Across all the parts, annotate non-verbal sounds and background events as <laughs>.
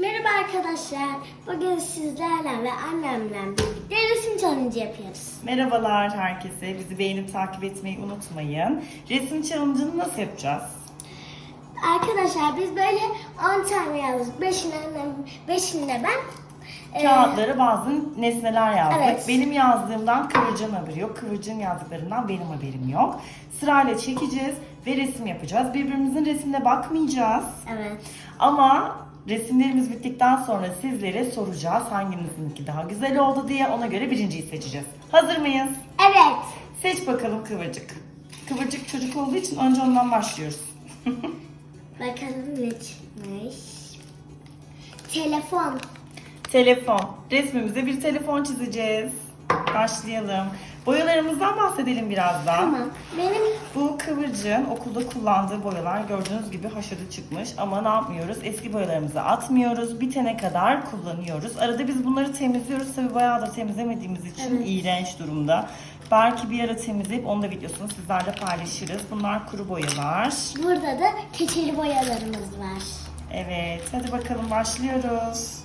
Merhaba arkadaşlar. Bugün sizlerle ve annemle birlikte resim challenge yapıyoruz. Merhabalar herkese. Bizi beğenip takip etmeyi unutmayın. Resim challenge'ını nasıl yapacağız? Arkadaşlar biz böyle 10 tane yazdık. 5'ine annem, 5'ine ben. Ee, Kağıtlara bazı nesneler yazdık. Evet. Benim yazdığımdan Kıvırcık'ın haberi yok. Kıvırcık'ın yazdıklarından benim haberim yok. Sırayla çekeceğiz ve resim yapacağız. Birbirimizin resimine bakmayacağız. Evet. Ama resimlerimiz bittikten sonra sizlere soracağız hanginizinki daha güzel oldu diye. Ona göre birinciyi seçeceğiz. Hazır mıyız? Evet. Seç bakalım Kıvırcık. Kıvırcık çocuk olduğu için önce ondan başlıyoruz. <laughs> Bakalım ne çıkmış. Telefon. Telefon. Resmimize bir telefon çizeceğiz. Başlayalım. Boyalarımızdan bahsedelim birazdan. Tamam. Benim Bu kıvırcığın okulda kullandığı boyalar gördüğünüz gibi haşarı çıkmış ama ne yapmıyoruz? Eski boyalarımızı atmıyoruz. Bitene kadar kullanıyoruz. Arada biz bunları temizliyoruz. Tabii bayağıdır temizlemediğimiz için Evet. iğrenç durumda. Belki bir ara temizleyip onu da videosunu sizlerle paylaşırız. Bunlar kuru boyalar. burada da keçeli boyalarımız var. Evet, hadi bakalım başlıyoruz.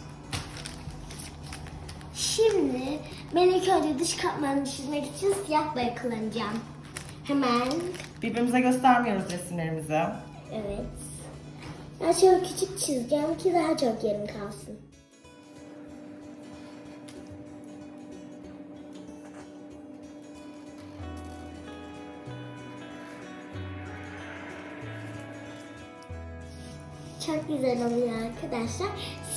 Şimdi ben ilk önce dış katmanını çizmek için siyah boya kullanacağım. Hemen Birbirimize göstermiyoruz resimlerimizi. Evet. Ben şöyle küçük çizeceğim ki daha çok yerim kalsın. Çok güzel oluyor arkadaşlar.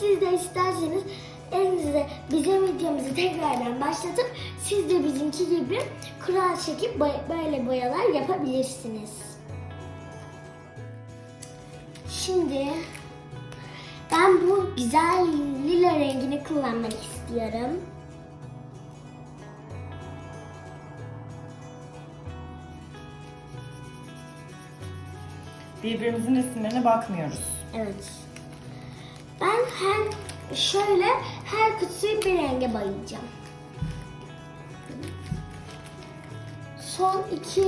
Siz de isterseniz elinize bizim videomuzu tekrardan başlatıp siz de bizimki gibi kural çekip böyle boyalar yapabilirsiniz. Şimdi ben bu güzel lila rengini kullanmak istiyorum. Birbirimizin resimlerine bakmıyoruz. Evet. Ben her şöyle her kutuyu bir renge boyayacağım. Son iki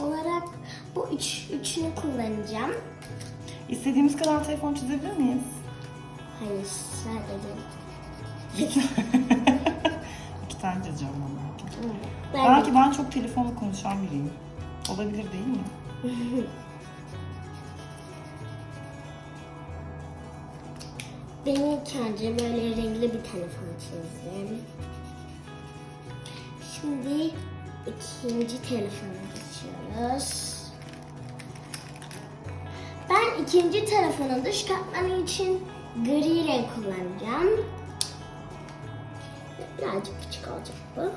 olarak bu üç, üçünü kullanacağım. İstediğimiz kadar telefon çizebilir miyiz? Hayır sadece. <laughs> İki tane çizeceğim ben belki. Ben Belki ben çok telefonla konuşan biriyim. Olabilir değil mi? <laughs> Ben ilk önce böyle renkli bir telefon çizdim. Şimdi ikinci telefona geçiyoruz. Ben ikinci telefonun dış katmanı için gri renk kullanacağım. Birazcık küçük olacak bu.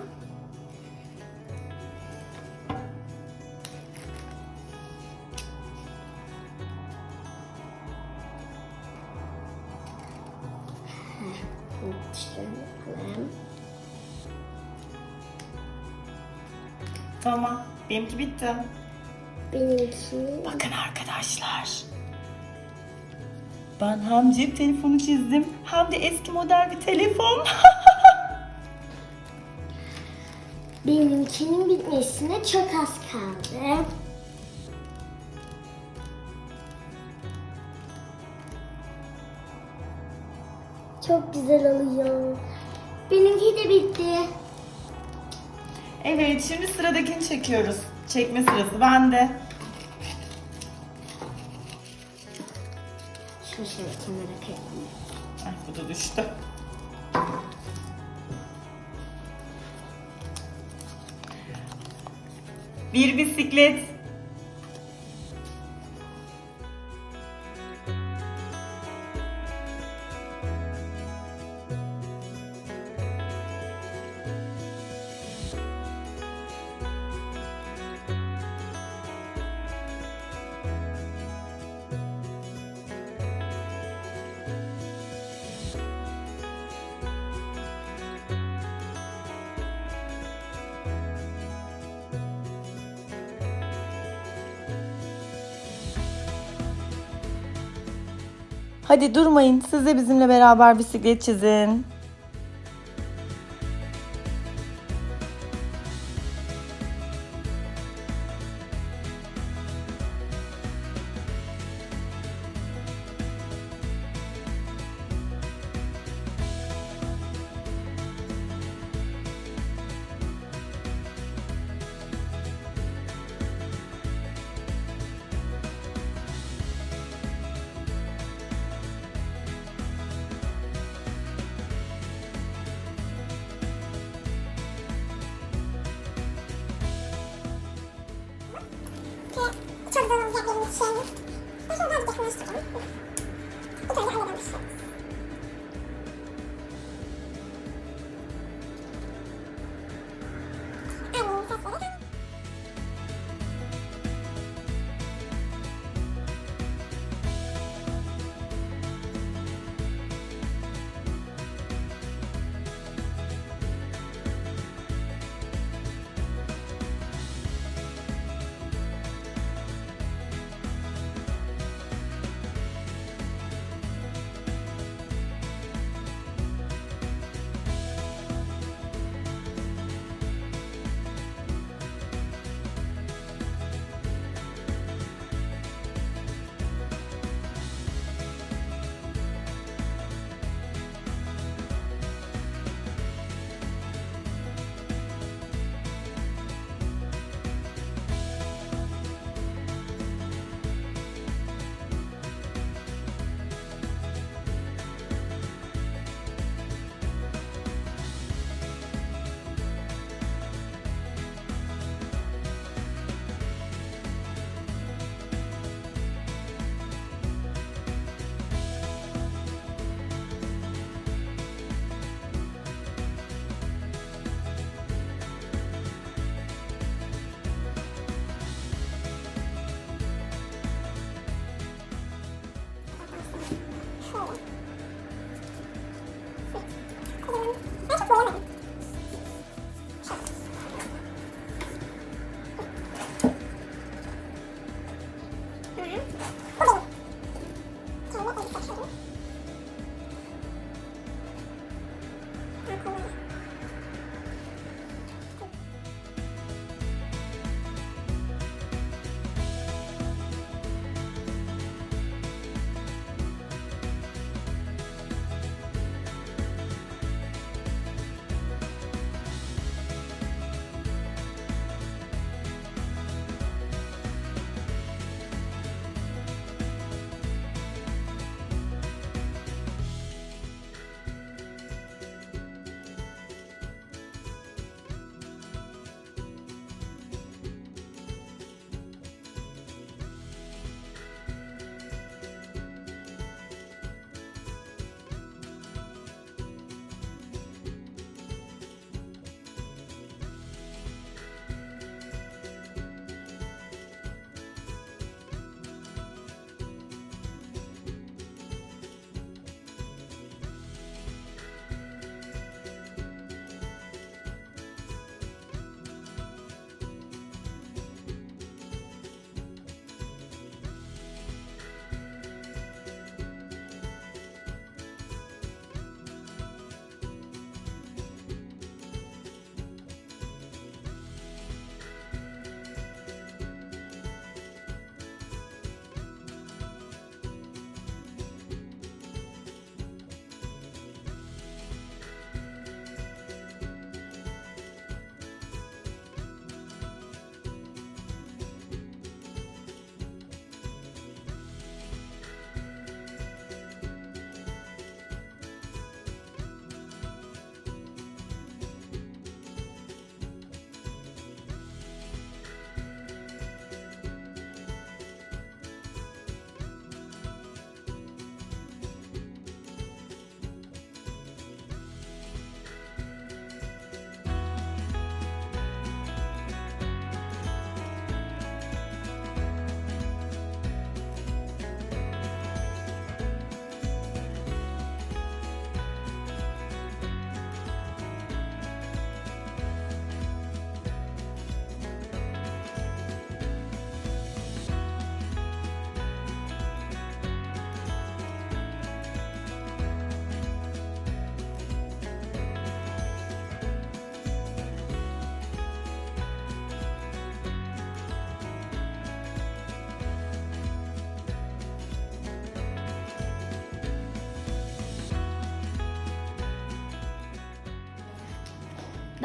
Benimki bitti. Benimki Bakın arkadaşlar. Ben hem cep telefonu çizdim hem de eski model bir telefon. <laughs> Benimkinin bitmesine çok az kaldı. Çok güzel oluyor. Benimki de bitti. Evet şimdi sıradakini çekiyoruz. Çekme sırası bende. Şunu şöyle kenara koyalım. Ay bu da düştü. Bir bisiklet. Hadi durmayın. Siz de bizimle beraber bisiklet çizin. çok zor olacak benim için. Başım biraz geçmeye çıkıyor. Bu.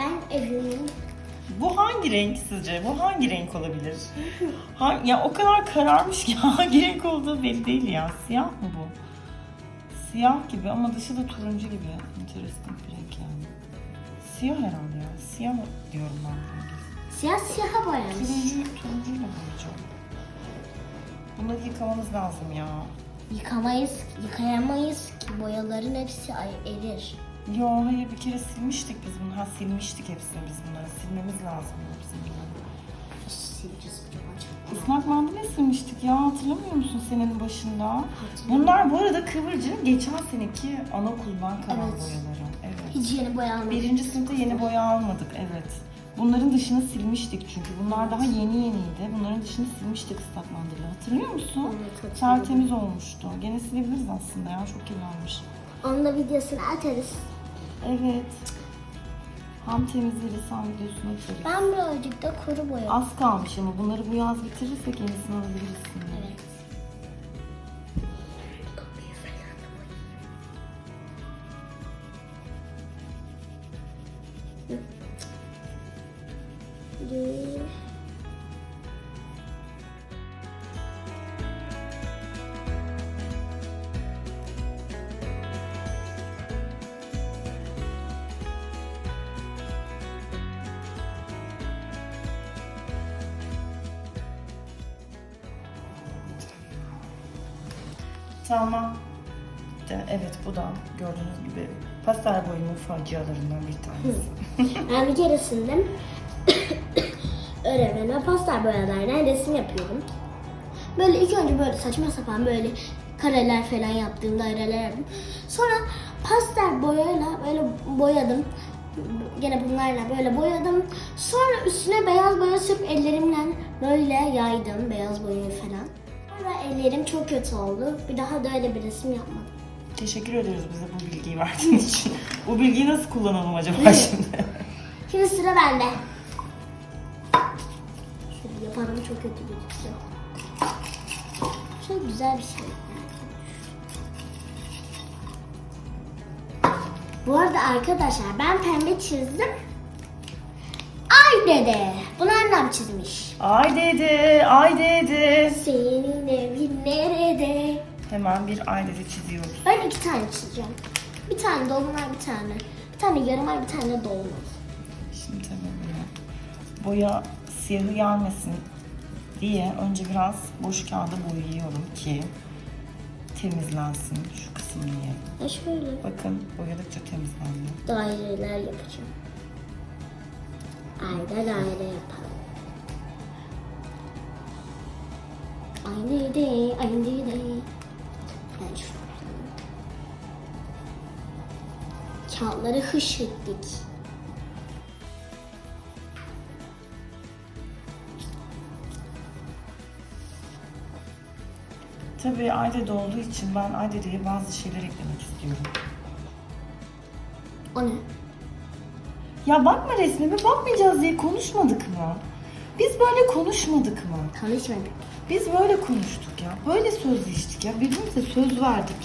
Ben evimin Bu hangi renk sizce? Bu hangi renk olabilir? Ha, ya o kadar kararmış ki <laughs> hangi renk olduğu belli değil ya. Siyah mı bu? Siyah gibi ama dışı da turuncu gibi. Interesting bir renk yani. Siyah herhalde ya. Siyah diyorum ben rengi. siyah siyaha boyamış. Turuncu, turuncuyla boyayacağım. Bunları yıkamamız lazım ya. Yıkamayız, yıkayamayız ki boyaların hepsi ay- erir. Yo hayır bir kere silmiştik biz bunu. Ha silmiştik hepsini biz bunları. Silmemiz lazım hepsini. Sileceğiz acaba çok. Islak mandalina silmiştik ya hatırlamıyor musun senin başında? Bunlar bu arada Kıvırcık'ın geçen seneki anaokulundan kalan Evet. boyaları. Evet. Hiç yeni boya almadım. Birinci sınıfta yeni boya almadık evet. Bunların dışını silmiştik çünkü bunlar daha yeni yeniydi. Bunların dışını silmiştik ıslak mandalina. Hatırlıyor musun? Evet, hatırlıyorum. Tertemiz olmuştu. Gene silebiliriz aslında ya çok kirlenmiş. Onun da videosunu atarız. Evet. Ham temizleriz, ham videosunu atarız. Ben birazcık da kuru boya. Az kalmış ama bunları bu yaz bitirirsek yenisini alabiliriz şimdi. Evet. Tamam. De, evet bu da gördüğünüz gibi pastel boyunun facialarından bir tanesi. Ben bir keresinde <coughs> öğretmene pastel boyalardan resim yapıyorum. Böyle ilk önce böyle saçma sapan böyle kareler falan yaptığım daireler yaptım. Sonra pastel boyayla böyle boyadım. Gene bunlarla böyle boyadım. Sonra üstüne beyaz boya sürüp ellerimle böyle yaydım beyaz boyayı falan. Sonra ellerim çok kötü oldu. Bir daha da öyle bir resim yapmadım. Teşekkür ederiz bize bu bilgiyi verdiğin <laughs> için. bu bilgiyi nasıl kullanalım acaba şimdi? Şimdi sıra bende. Şöyle yaparım çok kötü gözüküyor. Şöyle güzel bir şey. Bu arada arkadaşlar ben pembe çizdim. Dede. Bunu annem çizmiş. ay dedi, ay dedi. Senin evin nerede? Hemen bir ay dedi çiziyoruz. Ben iki tane çizeceğim. Bir tane dolunay bir tane. Bir tane yarım ay bir tane dolunay. Şimdi tabii böyle boya siyahı gelmesin diye önce biraz boş kağıda boyuyorum ki temizlensin şu kısım diye. Ya şöyle Bakın boyadıkça temizlendi. daireler yapacağım. Ayda daire yapalım. Aynı de, aynı. Ben şunu Kağıtları hış ettik. Tabii Ayde'de olduğu için ben Ayde'ye bazı şeyler eklemek istiyorum. O ne? Ya bakma resmime bakmayacağız diye konuşmadık mı? Biz böyle konuşmadık mı? Tanışmadık. Biz böyle konuştuk ya. Böyle sözleştik ya. Birbirimize söz verdik.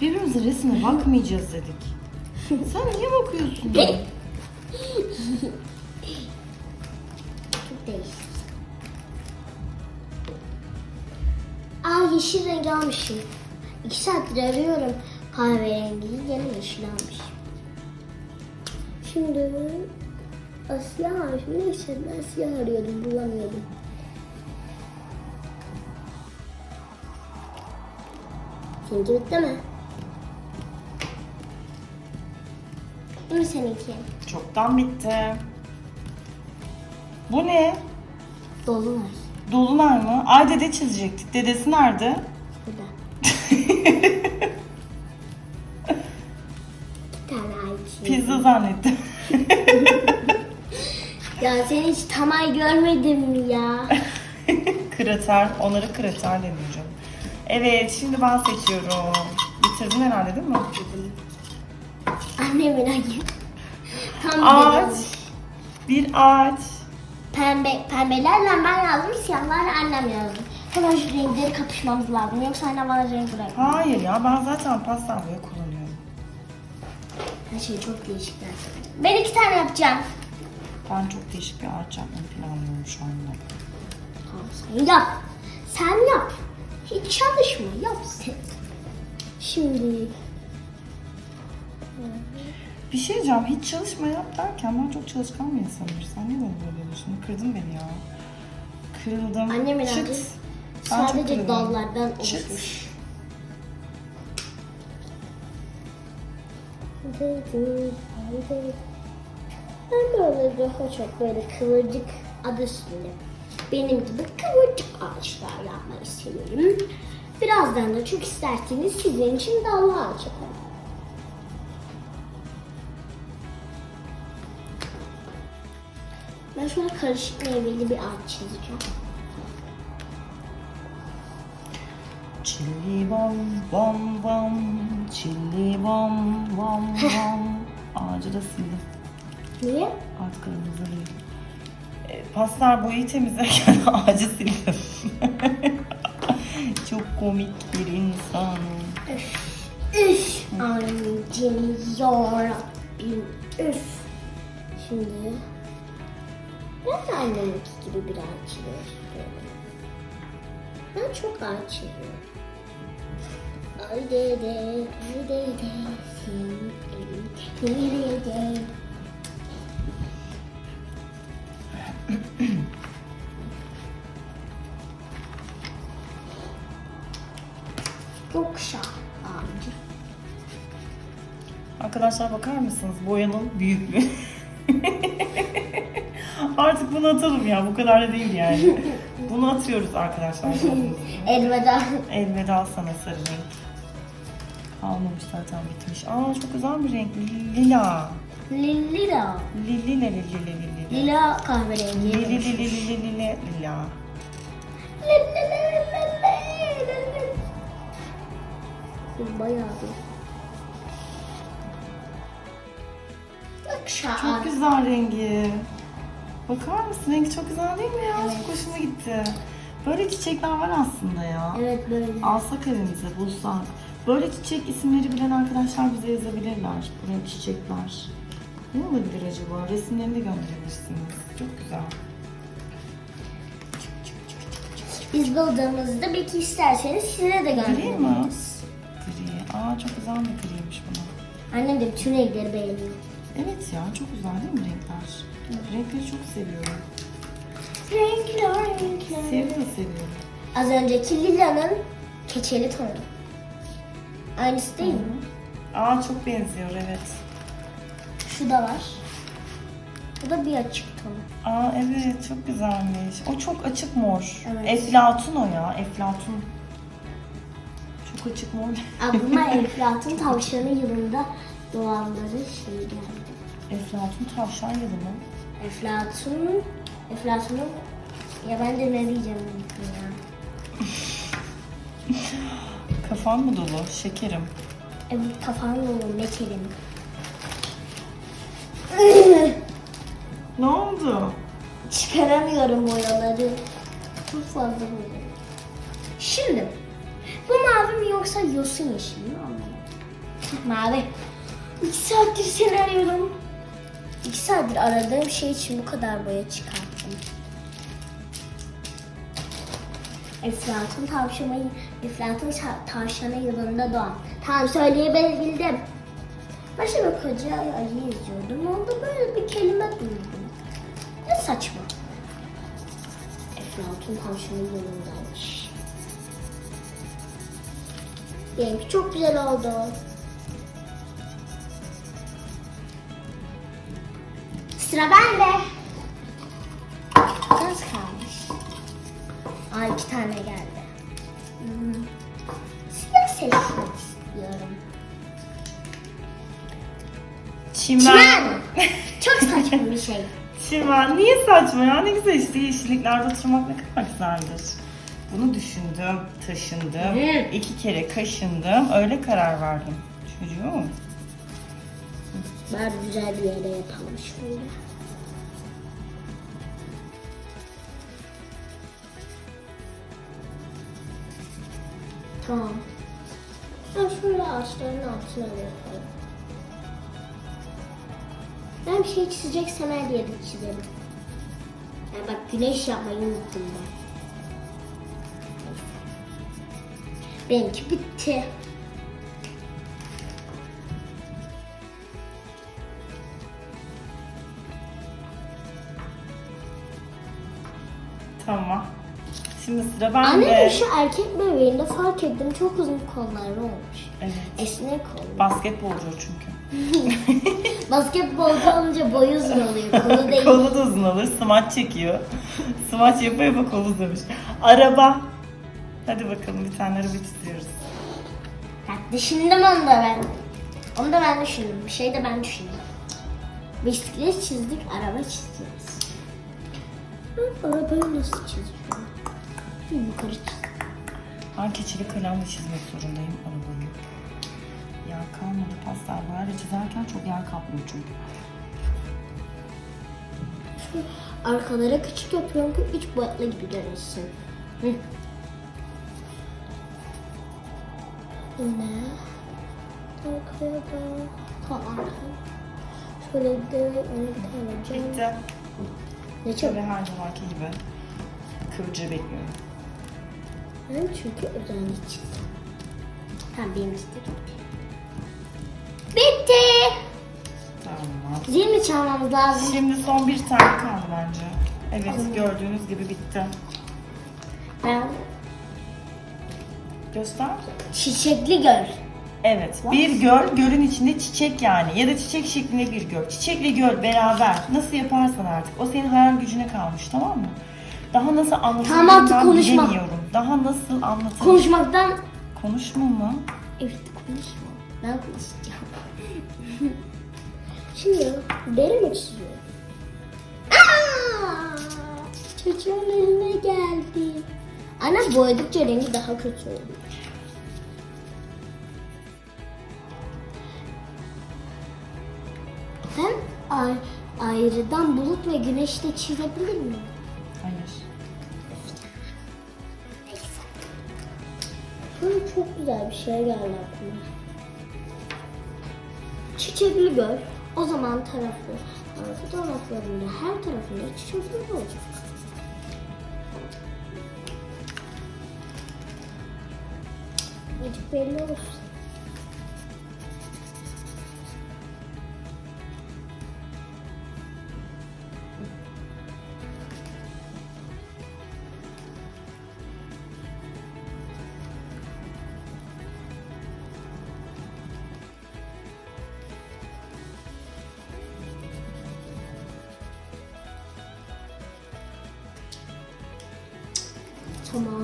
Birbirimize resme bakmayacağız dedik. <laughs> Sen niye bakıyorsun ya? Çok değişik. Aa yeşil rengi almışım. İki saattir arıyorum kahverengiyi gene yeşil almışım. Şimdi siyah almışım. Neyse ben siyah arıyordum bulamıyordum. Seninki bitti mi? Bitti mi seninki? Çoktan bitti. Bu ne? Dolunay. Dolunay mı? Ay dede çizecektik. Dedesi nerede? Burada. <laughs> Pizza zannettim. <laughs> Ya sen hiç tam ay görmedin mi ya? <laughs> krater. Onları krater deniyor canım. Evet şimdi ben seçiyorum. Bitirdin herhalde değil mi? Annemin ayı. Tam Ağaç. bir ağaç. Pembe, pembelerle ben yazdım, siyahlarla annem yazdı. Hemen şu renkleri kapışmamız lazım. Yoksa annem bana renk bırakmıyor. Hayır ya ben zaten boya kullanıyorum. Her şey çok değişik gerçekten. Ben iki tane yapacağım. Ben çok değişik bir ağaç yapmayı planlıyorum şu anda. Tamam sen yap. Sen yap. Hiç çalışma. Yap sen. Şimdi Bir şey diyeceğim, hiç çalışma yap derken ben çok çalışkan bir insanım. Sen niye bana böyle diyorsun? Kırdın beni ya. Kırıldım. Annem Çıt. herhalde çok sadece kırıldım. dallardan Çıt. oluşmuş. Ben böyle daha çok böyle kıvırcık adı üstünde. Benim gibi kıvırcık ağaçlar yapmayı seviyorum. Birazdan da çok isterseniz sizin için dallı ağaç yaparım. Ben şöyle karışık meyveli bir ağaç çizeceğim. Çilli bom bom bom, çilli bom bom bom. Ağacı da sildim. Niye? Artık aramızda değil. E, pastel boyayı temizlerken <laughs> ağacı sildim. <laughs> Çok komik bir insan. Üf! Anneciğim yarabbim üf! Şimdi de anneminki gibi bir ağaç çizmek istiyorum. Ben çok ağaç çiziyorum. Yokşa ağacı. Arkadaşlar bakar mısınız boyanın büyüklüğü? <laughs> Artık bunu atalım ya bu kadar da değil yani. <laughs> Bunu atıyoruz arkadaşlar. Elveda. Elveda sana sarı renk. Kalmamış zaten bitmiş. Aa çok güzel bir renk. Lila. Lila. Lili lili lili lili. Lila kahverengi. Lili lili lili lili lila. Bayağı bir. Çok güzel rengi. Bakar mısın? Rengi çok güzel değil mi ya? Evet. Çok hoşuma gitti. Böyle çiçekler var aslında ya. Evet böyle. Alsak evimize bulsak. Böyle çiçek isimleri bilen arkadaşlar bize yazabilirler. Bu renk çiçekler. Ne olabilir acaba? Resimlerini de gönderebilirsiniz. Çok güzel. Biz buldığımızda belki isterseniz size de Gri mi? göndeririz. Gri. Aa çok güzel bir griymiş buna. Annem de bütün renkleri beğeniyor. Evet ya çok güzel değil mi renkler? Renkleri çok seviyorum. Renkler renkler. Siyahı da seviyorum. Az önceki lilanın keçeli tonu. Aynısı değil mi? Aa çok benziyor evet. Şu da var. Bu da bir açık tonu. Aa evet çok güzelmiş. O çok açık mor. Evet. Eflatun o ya. Eflatun. Çok açık mor. Aklıma <laughs> Eflatun tavşanı yılında doğanları şey geldi. Eflatun tavşan yılı mı? Eflatun, Eflatun'un ya ben de ne diyeceğim unuttum ya. <laughs> Kafan mı dolu? Şekerim. Evet kafam dolu mekelim. Ne oldu? Çıkaramıyorum boyaları. Çok fazla boya. Şimdi bu mavi mi yoksa yosun yeşili mi anlamadım. Mavi. İki saattir seni arıyorum. İki saattir aradığım şey için bu kadar boya çıkarttım. Eflatun tavşanı, Eflatun ta- tavşanı yılında doğan. Tamam söyleyebildim. Başka bir koca ayı izliyordum. Onda böyle bir kelime duydum. Ne saçma. Eflatun tavşanı yılındaymış. Benimki çok güzel oldu. Sıra bende. Çimen. Çimen. Çok saçma bir şey. Çimen. Niye saçma ya? Ne güzel işte yeşilliklerde oturmak ne kadar güzeldir. Bunu düşündüm, taşındım, Hı. iki kere kaşındım, öyle karar verdim. Çocuğum. Bari güzel bir yere yapalım şöyle. Tamam. Ben şöyle ağaçların altına yapalım. Ben bir şey çizeceksem her yeri çizerim. Ya bak güneş yapmayı unuttum ben. Benimki bitti. Tamam. Şimdi sıra bende. Anne şu erkek bebeğinde fark ettim çok uzun kolları olmuş. Evet. Esnek kollu. Basketbolcu çünkü. <laughs> Basketbolcu olunca boyu uzun oluyor. Kolu değil. <laughs> Kolu da uzun olur. Smaç çekiyor. <laughs> Smaç yapıyor yapıyor kolu uzamış. Araba. Hadi bakalım bir tane araba çiziyoruz. Bak düşündüm onu da ben. Onu da ben düşündüm. Bir şey de ben düşündüm. Bisiklet çizdik, araba çiziyoruz. Ben arabayı nasıl çiziyorum? Bir yukarı çiz. Ben keçeli kalemle çizmek zorundayım arabayı. Yer kalmadı pastel boyayla çizerken çok yer kaplıyor çünkü. Arkalara küçük yapıyorum ki üç boyutlu gibi görünsün. Hı. Yine arkaya da tam arkaya. Şöyle de öne bir tane. Bitti. Ne çok Şöyle her zamanki gibi kıvırcığı bekliyorum. Ben çünkü özenli çizdim. Tamam benim çizdim. Bitti. Tamam. Zil mi çalmamız lazım? Şimdi son bir tane kaldı bence. Evet gördüğünüz gibi bitti. Ben Göster. çiçekli göl. Evet. Bir göl, gölün içinde çiçek yani. Ya da çiçek şeklinde bir göl. Çiçekle göl beraber. Nasıl yaparsan artık. O senin hayal gücüne kalmış tamam mı? Daha nasıl anlatırım Tamam, artık ben konuşma. bilemiyorum. Daha nasıl anlatırım? Konuşmaktan... Konuşma mı? Evet konuşma. Ben konuşacağım. <laughs> Şimdi deri mi çiziyor? Çocuğun eline geldi. Ana boyadıkça rengi daha kötü oluyor. Ben ay, ayrıdan bulut ve güneş de çizebilir miyim? Hayır. Şöyle çok güzel bir şey geldi aklıma. Çiçekli göl. O zaman tarafı, fotoğraflarında her tarafında çiçekler olacak. Azıcık belli olsun. Tamam.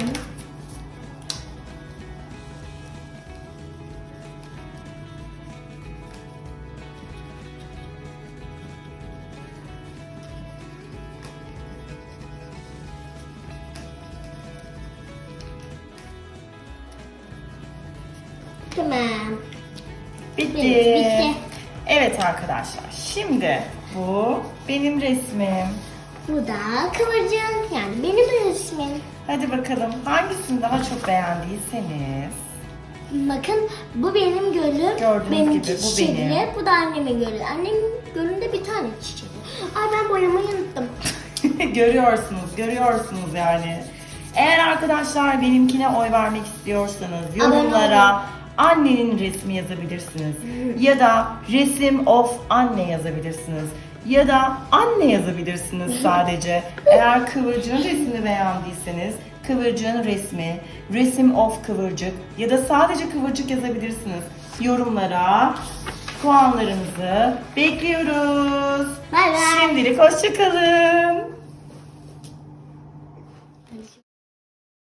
Tamam. Bitti. Evet, bitti. Evet arkadaşlar. Şimdi bu benim resmim. Bu da kıvırcığın yani benim resmim. Hadi bakalım hangisini daha çok beğendiyseniz. Bakın bu benim gölüm. Gördüğünüz benim gibi bu çiçekli. benim. Bu da annemin gölü. Annemin gölünde bir tane çiçek. var. Ay ben boyamayı unuttum. <laughs> görüyorsunuz, görüyorsunuz yani. Eğer arkadaşlar benimkine oy vermek istiyorsanız yorumlara annenin resmi yazabilirsiniz. Ya da resim of anne yazabilirsiniz. Ya da anne yazabilirsiniz sadece. Eğer Kıvırcık'ın resmini beğendiyseniz Kıvırcık'ın resmi, resim of Kıvırcık ya da sadece Kıvırcık yazabilirsiniz. Yorumlara puanlarınızı bekliyoruz. Bay bay. Şimdilik hoşçakalın.